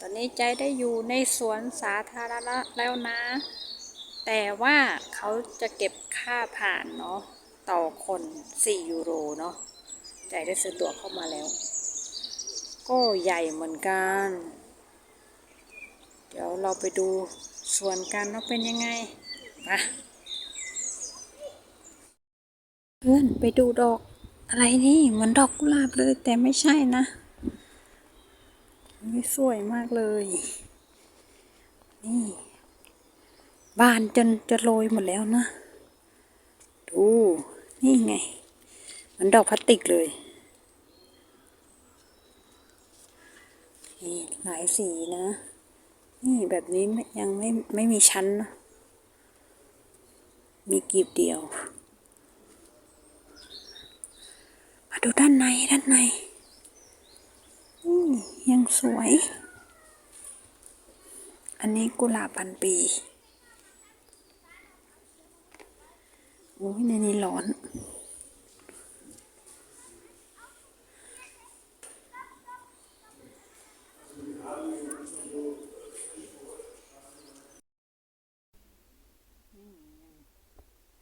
ตอนนี้ใจได้อยู่ในสวนสาธารณะแล้วนะ แต่ว่าเขาจะเก็บค่าผ่านเนาะต่อคน 4 ยูโรเนาะใจได้ซื้อตั๋วเข้ามาแล้ว ก็ใหญ่เหมือนกัน เดี๋ยวเราไปดูสวนกันว่าเป็นยังไงมาเพื่อนไปดูดอกอะไรนี่เหมือนดอกกุหลาบเลยแต่ไม่ใช่นะ นี่สวยมากเลย นี่ บานจนจะโรยหมดแล้วนะ ดู นี่ไง มันดอกพลาสติกเลย นี่หลายสีนะ นี่แบบนี้ยังไม่ไม่มีชั้นนะมีกลีบเดียว มาดูด้านในด้านใน ยังสวย อันนี้กุหลาบพันปีโอ้ยในนี้ร้อน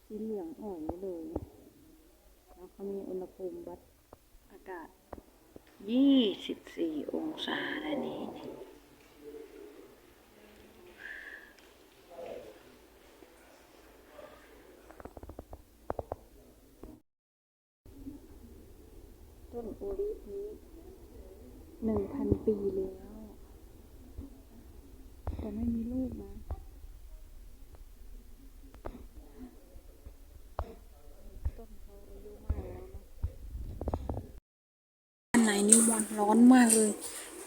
สีเหลืองอ่อนเลย แล้วเขามีอุณหภูมิวัดอากาศ ยี่สิบสี่องศาอันนี้ ต้นโอลิฟนี้หนึ่งพันปีแล้ว แต่ไม่มีลูกนะ ต้นเขาอายุมากแล้วนะอันไหนนี่วันร้ อนมากเลย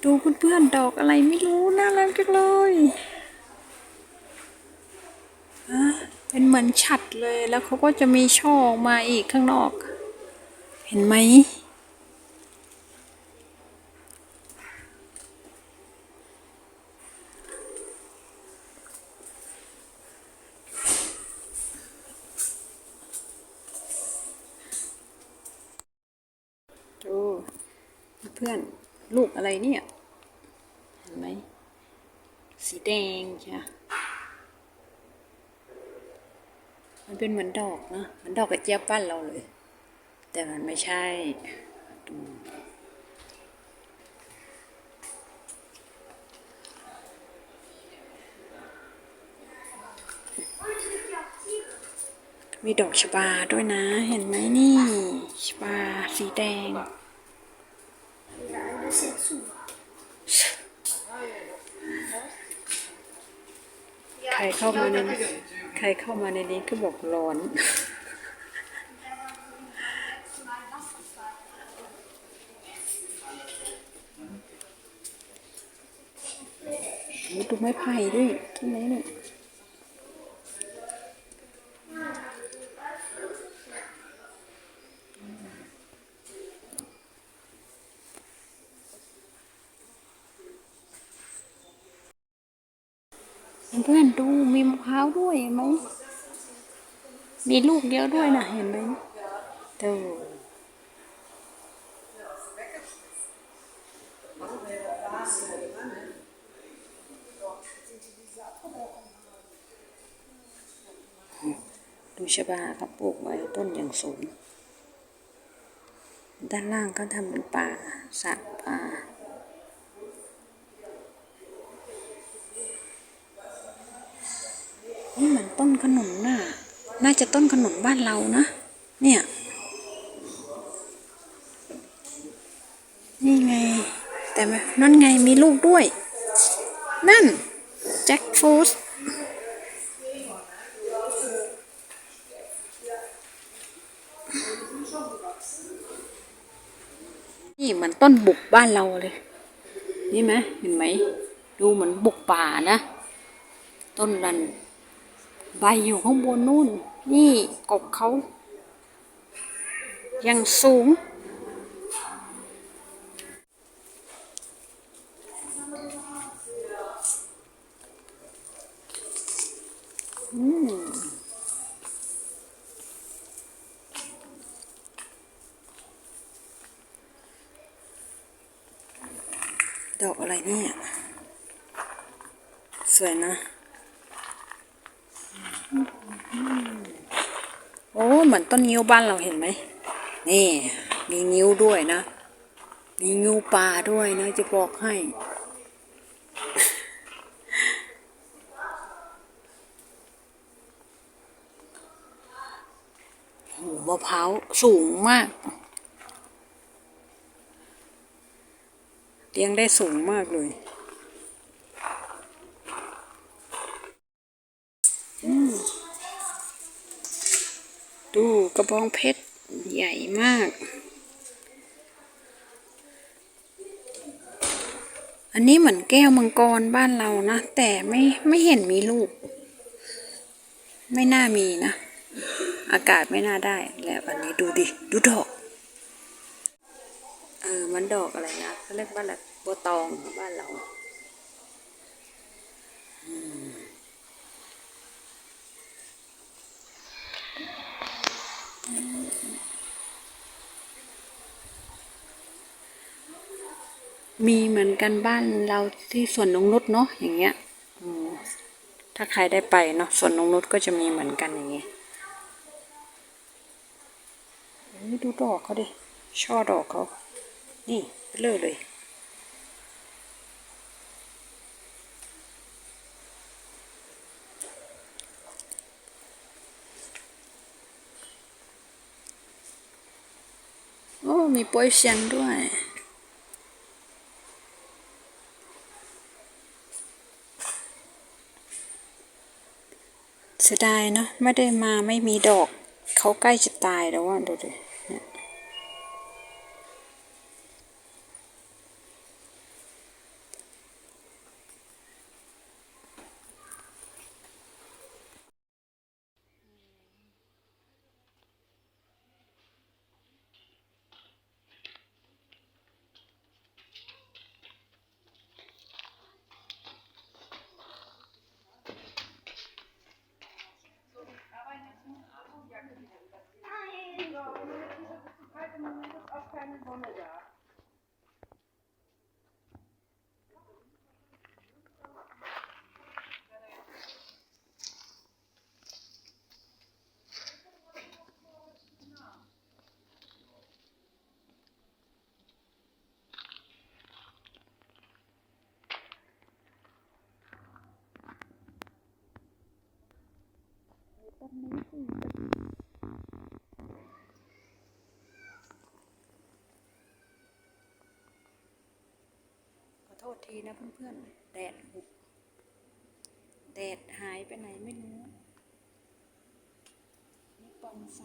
ดูเพื่อนๆดอกอะไรไม่รู้ น่ารักจังเลยอะเป็นเหมือนฉัดเลยแล้วเขาก็จะมีช่อออกมาอีกข้างนอก เห็นไหม ดูเพื่อนลูก อะไรเนี่ย เห็นไหม สีแดงใช่มันเป็นเหมือนดอกนะเหมือนดอกกระเจี๊ยบบ้านเราเลย แต่มันไม่ใช่ดูมีดอกชบาด้วยนะ เห็นไหมนี่ ชบาสีแดง ใครเข้ามาในใครเข้ามาในนี้ก็บอกร้อนโอ้ดูไม้ไผ่ด้วยที่ไหนเนี่ย เพื่อนดูมีมะพร้าวด้วยเห็นไหมมีลูกเยอะด้วยนะเห็นไหมดูดูชบาเขาปลูกไว้ต้นอย่างสูง ด้านล่างก็ทำเป็นป่าสระป่า นี่เหมือนต้นขนุนน่ะ น่าจะต้นขนุนบ้านเรานะ เนี่ย นี่ไง แต่ไม่นั่นไงมีลูกด้วย นั่น แจ็คฟรุตนี่เหมือนต้นบุกบ้านเราเลย นี่ไหมเห็นไหม ดูเหมือนบุกป่านะ ต้นรันใบอยู่ข้างบนนู่น นี่กบเขายังสูง อืม ดอกอะไรเนี่ย สวยนะ้เหมือนต้นงิ้วบ้านเราเห็นไหมนี่ มีงิ้วด้วยนะ มีงิ้วปลาด้วยนะ จะบอกให้โอ้มะพร้าวสูงมากเลี้ยงได้สูงมากเลย ดูกระบองเพชรใหญ่มาก อันนี้เหมือนแก้วมังกรบ้านเรานะ แต่ไม่ไม่เห็นมีลูก ไม่น่ามีนะ อากาศไม่น่าได้ แล้วอันนี้ดูดิ ดูดอก เออ มันดอกอะไรนะเขาเรียกบ้าอะไรบัวตองบ้านเรามี มีเหมือนกันบ้านเราที่สวนนงนุษเนาะอย่างเงี้ยถ้าใครได้ไปเนาะสวนนงนุษก็จะมีเหมือนกันอย่างเงี้ยดูดอกเขาดิช่อดอกเขา นี่เบลอเลย โอ้ มีโป้ยเซียงด้วยเสียดายเนาะไม่ได้มาไม่มีดอก เขาใกล้จะตายแล้วว่าดูดิ เนี่ยขอโทษทีนะเพื่อนๆ แดดหุบแดดหายไปไหนไม่รู้ นี่ปองไฟ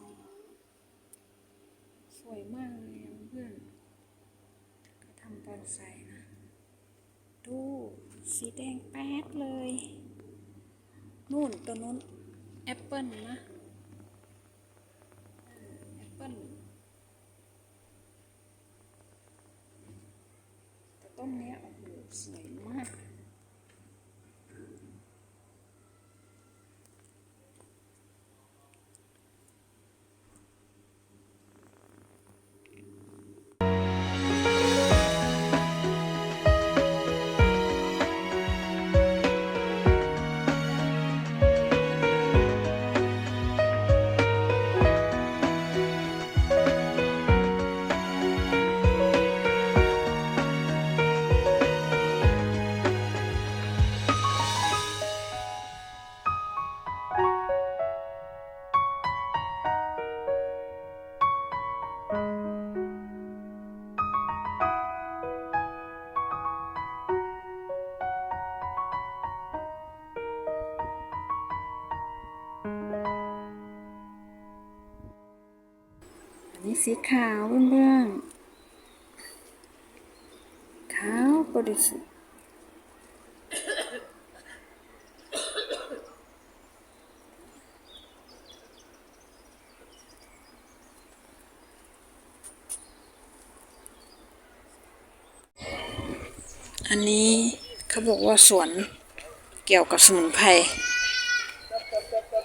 สวยมากเลยเพื่อนก็ทำปอนไซนะ ดู สีแดงแป๊ดเลย นู่นตัวนู้น แอปเปิลนะแอปเปิลแต่ต้นเนี้ยโอ้โหสวย นนี้สีขาวเพื่อนๆขาวบริสุทธิ์อันนี้เขาบอกว่าสวนเกี่ยวกับสมุนไพร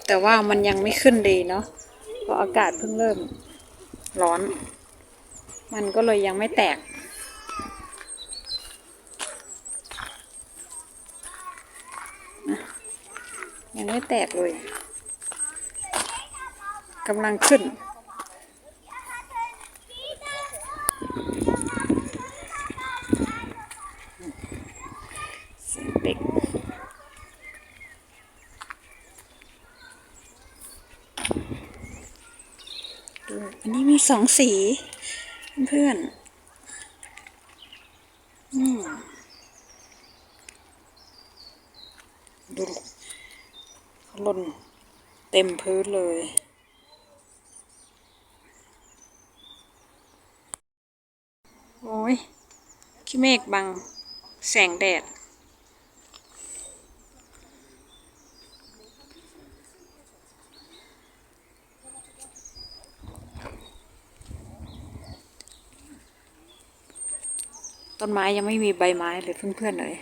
แต่ว่ามันยังไม่ขึ้นดีเนาะ เพราะอากาศเพิ่งเริ่ม ร้อน มันก็เลยยังไม่แตก ยังไม่แตกเลยกำลังขึ้น เสียงเด็ก ดูอันนี้มี สองสี เพื่อนอดูหล่นเต็มพื้นเลย โอ้ยขี้เมฆบัง แสงแดด ต้นไม้ยังไม่มีใบไม้เลยเพื่อนๆเลย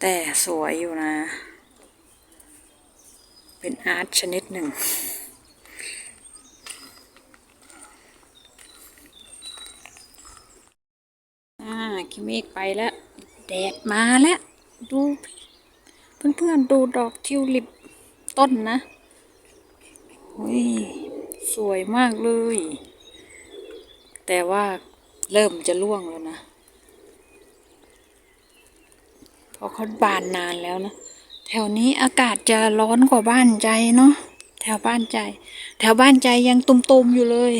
แต่สวยอยู่นะ เป็นอาร์ตชนิดหนึ่ง อ่าคิเมกไปแล้ว แดดมาแล้ว ดู เพื่อนๆดูดอกทิวลิปต้นนะโอ้ยสวยมากเลย แต่ว่าเริ่มจะร่วงแล้วนะ เพราะเขาบานนานแล้วนะ แถวนี้อากาศจะร้อนกว่าบ้านใจเนาะ แถวบ้านใจ แถวบ้านใจยังตุมๆอยู่เลย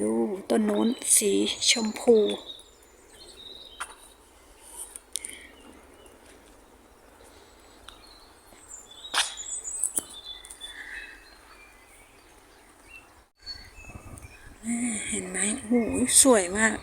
ดูต้นนู้นสีชมพูเห็นไหมโอ้โหสวยมาก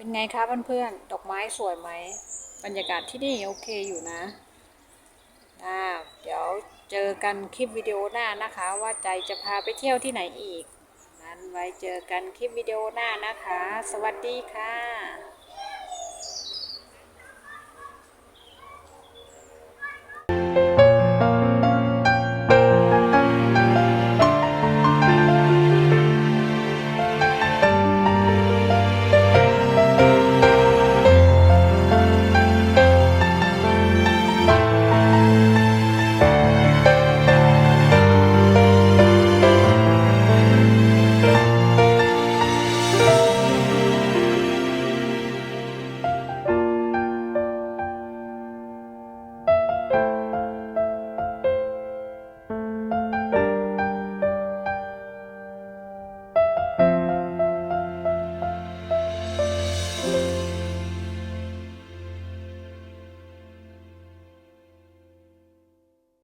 เป็นไงคะเพื่อนๆ ดอกไม้สวยไหม บรรยากาศที่นี่โอเคอยู่นะอ่าเดี๋ยวเจอกันคลิปวิดีโอหน้านะคะ ว่าใจจะพาไปเที่ยวที่ไหนอีก นั้นไว้เจอกันคลิปวิดีโอหน้านะคะ สวัสดีค่ะ